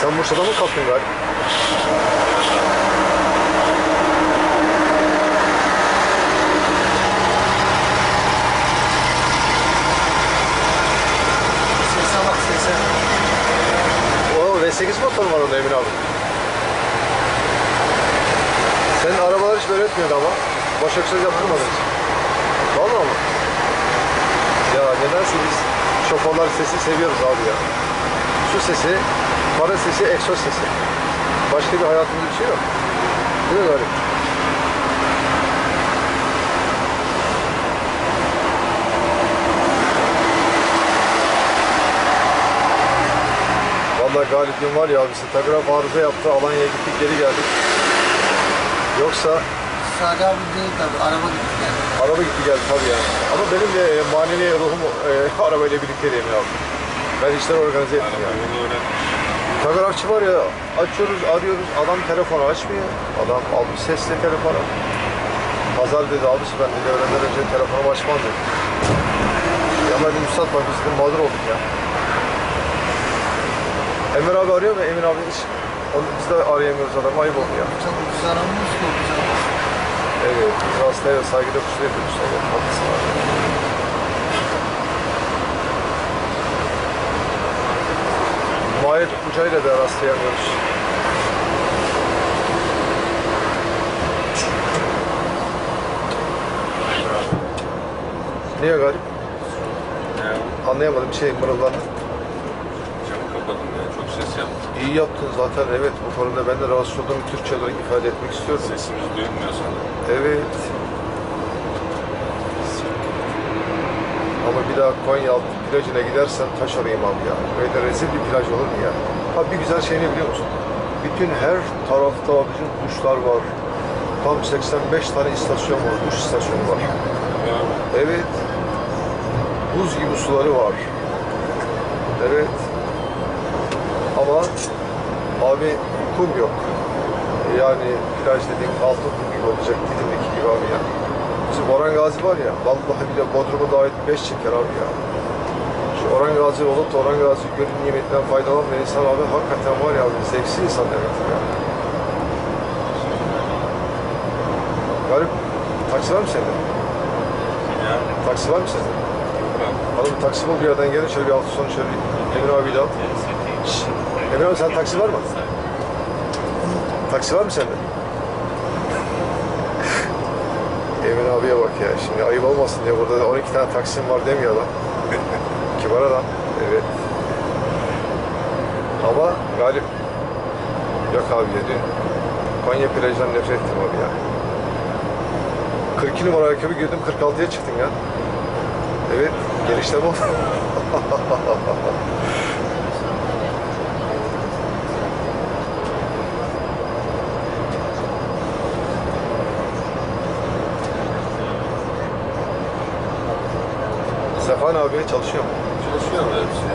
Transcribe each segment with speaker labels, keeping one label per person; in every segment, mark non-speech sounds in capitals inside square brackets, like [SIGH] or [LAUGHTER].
Speaker 1: Sen Bursa'da mı kalktın galiba?
Speaker 2: Sese bak sese.
Speaker 1: O V8 motor var onda Emin abi. Senin arabalar hiç böyle etmiyordu ama. Boş egzoz yaptırmadın hiç. Valla mı? Ya nedense biz şoförler sesi seviyoruz abi ya. Su sesi, para sesi, egzoz sesi. Başka bir hayatımızda bir şey yok. Değil mi böyle? Vallahi Galip dün var ya abisi telgraf arıza yaptı. Alanya'ya gittik geri geldik. Yoksa
Speaker 2: Sade abi değil tabi. Araba gitti yani.
Speaker 1: araba gitti geldi tabii yani. Ama benim de e, manevi ruhum e, [LAUGHS] arabayla birlikte değil abi. Ben işleri organize ettim yani. Telgrafçı var ya açıyoruz arıyoruz adam telefonu açmıyor. Adam almış sesli telefonu. Pazar dedi abisi ben dedi öğlenden önce telefonumu açmam dedi. Ya ben dedim üstad bak biz dedim mağdur olduk ya. Emir abi arıyor mu? Emin abi hiç. Onu biz de arayamıyoruz adam ayıp oldu ya.
Speaker 2: Çok ucuz aramıyoruz ki ucuz aramıyoruz.
Speaker 1: Evet, biz hastaya saygıda kusur yapıyoruz. Evet, haklısın abi. Mahir Uca'yla da rastlayamıyoruz. Niye garip? Anlayamadım şey mırıldandı.
Speaker 3: Camı kapadım ya. Çok ses yaptı.
Speaker 1: İyi yaptın zaten evet bu konuda ben de rahatsız olduğumu Türkçe olarak ifade etmek istiyorum.
Speaker 3: Sesimiz duyulmuyor sanırım.
Speaker 1: Evet. Ama bir daha Konya altı plajına gidersen taş arayayım abi ya. Böyle rezil bir plaj olur mu ya? Ha bir güzel şey ne biliyor musun? Bütün her tarafta bütün duşlar var. Tam 85 tane istasyon var, duş istasyonu var. Evet. Buz gibi suları var. Evet. Ama abi kum yok. Yani plaj dediğin altın kum gibi olacak Didim'deki gibi abi ya. Bizim Orhan Gazi var ya, vallahi bile Bodrum'a dair 5 çeker abi ya. Şu Orhan Gazi olup da Orhan Gazi gölün nimetinden faydalanmayan insan abi hakikaten var ya abi zevksiz insan demek ya. Garip, taksi var mı sende? Taksi var mı sende? Hanım taksi bul bir yerden gelin şöyle bir hafta sonu şöyle Emir abiyle al. Şşş. Emir abi sen taksi var mı? Taksi var mı sende? [LAUGHS] Emin abiye bak ya şimdi ayıp olmasın diye burada da 12 tane taksim var demiyor [LAUGHS] Kibar adam. Evet. Ama Galip yok abi dedi. Konya plajından nefret ettim abi ya. 42 numara ayakkabı girdim 46'ya çıktım ya. Evet, gelişte bu. Sefan [LAUGHS] abi çalışıyor mu?
Speaker 3: Mu hepsi ya?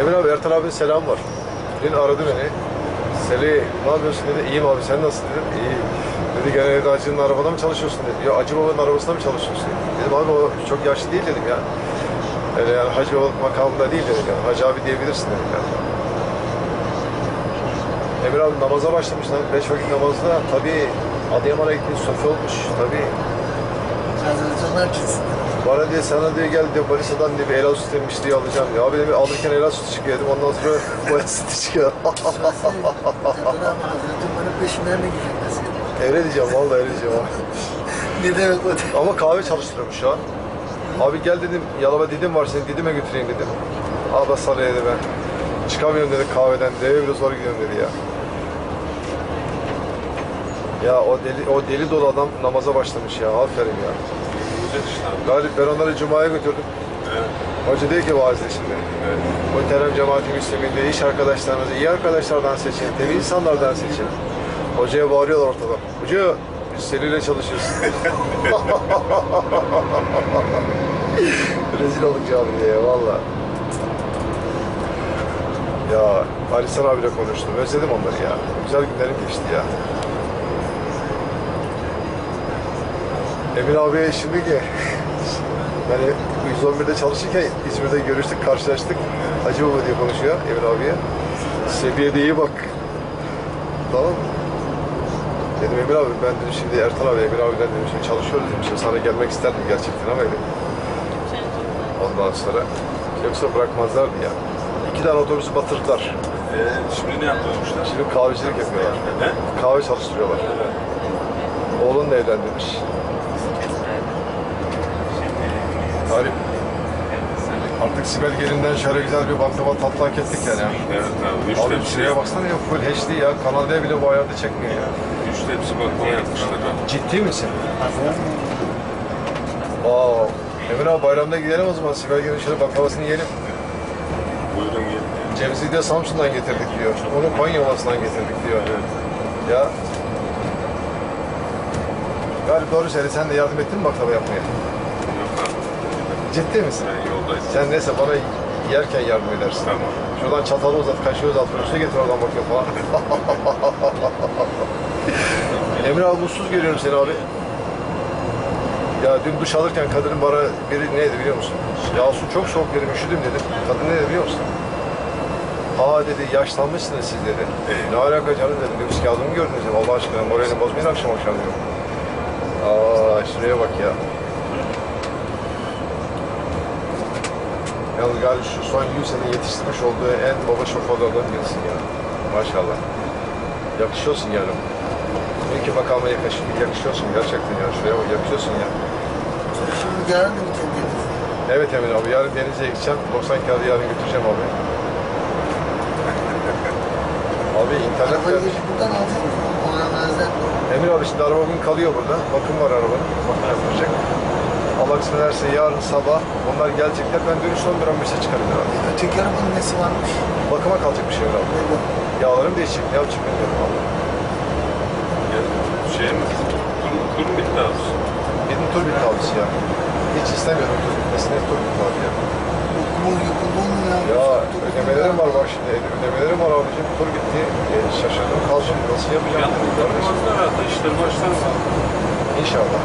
Speaker 1: Emir abi Ertan abinin selam var. Dün aradı beni. Seli ne yapıyorsun dedi. İyiyim abi sen nasılsın dedim. İyi. Dedi gene evde Hacı'nın arabada mı çalışıyorsun dedi. Ya Hacı Baba'nın arabasında mı çalışıyorsun dedi. Dedim abi o çok yaşlı değil dedim ya. Öyle yani Hacı Baba makamında değil dedim ya. Hacı abi diyebilirsin dedim ya. Emir abi namaza başlamış lan. Beş vakit namazda tabii Adıyaman'a gitmiş, sofi olmuş tabii.
Speaker 2: Hazırlıklar çıksın.
Speaker 1: Bana diye sana diye gel diyor Manisa'dan diye bir helal süt emmiş diye alacağım diyor. Abi dedim alırken helal sütü çıkıyor dedim. Ondan sonra boya sütü çıkıyor.
Speaker 2: Bana peşinden mi gidecek
Speaker 1: öyle diyeceğim vallahi öyle diyeceğim abi. [LAUGHS]
Speaker 2: Ne demek o?
Speaker 1: Ama kahve çalıştırıyormuş şu an. Abi gel dedim Yalova Didim var seni Didim'e götüreyim dedim. Abi sana dedi ben. Çıkamıyorum dedi kahveden. Eve biraz zor gidiyorum dedi ya. Ya o deli, o deli dolu adam namaza başlamış ya. Aferin ya. Galip ben onları Cuma'ya götürdüm.
Speaker 3: Evet.
Speaker 1: Hoca diyor ki vaazda şimdi.
Speaker 3: Evet.
Speaker 1: Muhterem cemaati müsliminde iş arkadaşlarınızı iyi arkadaşlardan seçin, temiz insanlardan seçin. Hocaya bağırıyorlar ortada. Hoca biz seninle çalışıyoruz. [LAUGHS] Rezil olduk camiye valla. Ya Ali San abiyle konuştum. Özledim onları ya. Güzel günlerim geçti ya. Emin abiye şimdi ki yani 111'de çalışırken İzmir'de görüştük, karşılaştık. Hacı Baba diye konuşuyor Emin abiye. Seviyede iyi bak. Tamam? Dedim Emir abi ben dedim şimdi Ertan abi Emir abiyle dedim şimdi çalışıyoruz dedim. Şimdi sana gelmek isterdim gerçekten ama dedim. Ondan sonra yoksa bırakmazlardı ya. İki tane otobüsü batırdılar.
Speaker 3: Ee, şimdi ne yapıyormuşlar?
Speaker 1: Şimdi kahvecilik yapıyorlar.
Speaker 3: Ne?
Speaker 1: Kahve çalıştırıyorlar. Oğlun da evlendirmiş. Garip. Artık Sibel gelinden şöyle güzel bir baklava tatlı hak ettik yani.
Speaker 3: Evet abi. Üç
Speaker 1: Abi
Speaker 3: tepsi,
Speaker 1: şuraya baksana ya full HD ya. Kanal D bile bu ayarda çekmiyor ya.
Speaker 3: üç tepsi baklava yapmışlar abi.
Speaker 1: Ciddi misin? Aa, Emir abi bayramda gidelim o zaman. Sibel gelin şöyle baklavasını yiyelim.
Speaker 3: Buyurun gelin.
Speaker 1: Ceviz'i de Samsun'dan getirdik diyor. Onu Konya Ovası'ndan getirdik diyor. Ya. Galip doğru söyle. Sen de yardım ettin mi baklava yapmaya? Ciddi misin?
Speaker 3: Ben yoldayım.
Speaker 1: Sen neyse bana yerken yardım edersin.
Speaker 3: Tamam.
Speaker 1: Şuradan çatalı uzat, kaşığı uzat, üstüne getir oradan bakıyor falan. [LAUGHS] Emre abi mutsuz görüyorum seni abi. Ya dün duş alırken kadının bana biri neydi biliyor musun? Ya su çok soğuk dedim, üşüdüm dedim. Kadın ne dedi biliyor musun? Aa dedi, yaşlanmışsınız siz dedi. Ne alaka canım dedim, nüfus kağıdımı gördünüz dedim. Allah aşkına moralini bozmayın akşam akşam diyorum. Aa şuraya bak ya. Yalnız galiba şu son 100 sene yetiştirmiş olduğu en baba şoförlerden birisin ya. Maşallah. Yakışıyorsun yani. İyi ki makama yakış, yakışıyorsun gerçekten ya. Şuraya bak yakışıyorsun ya.
Speaker 2: Şimdi yarın da bitecek.
Speaker 1: Evet Emin abi yarın denize gideceğim. 90 kağıdı yarın götüreceğim abi. [LAUGHS] abi internet
Speaker 2: Arabayı buradan alacak mı? Ona benzer.
Speaker 1: Emir abi şimdi araba bugün kalıyor burada. Bakım var arabanın. Bakım yapılacak. Allah kısmet ederse yarın sabah onlar gelecekler. Ben dönüş 11-15'e çıkarım herhalde.
Speaker 2: Öteki arabanın nesi varmış?
Speaker 1: Bakıma kalacak bir şey var abi.
Speaker 2: Ne bu?
Speaker 1: Yağlarım değişecek. Ne yapacak bilmiyorum abi.
Speaker 3: Gel. Şey mi? Tur, tur mu bitti abi?
Speaker 1: Benim tur bitti abisi ya. Hiç istemiyorum tur bitmesini. Tur bitti abi ya.
Speaker 2: Okulun yıkıldı onun ya.
Speaker 1: Ya ödemelerim var bak şimdi. Ödemelerim var abicim. Tur bitti. E, şaşırdım kaldım. Nasıl yapacağım?
Speaker 3: Yapmazlar herhalde. İşler başlar.
Speaker 1: İnşallah.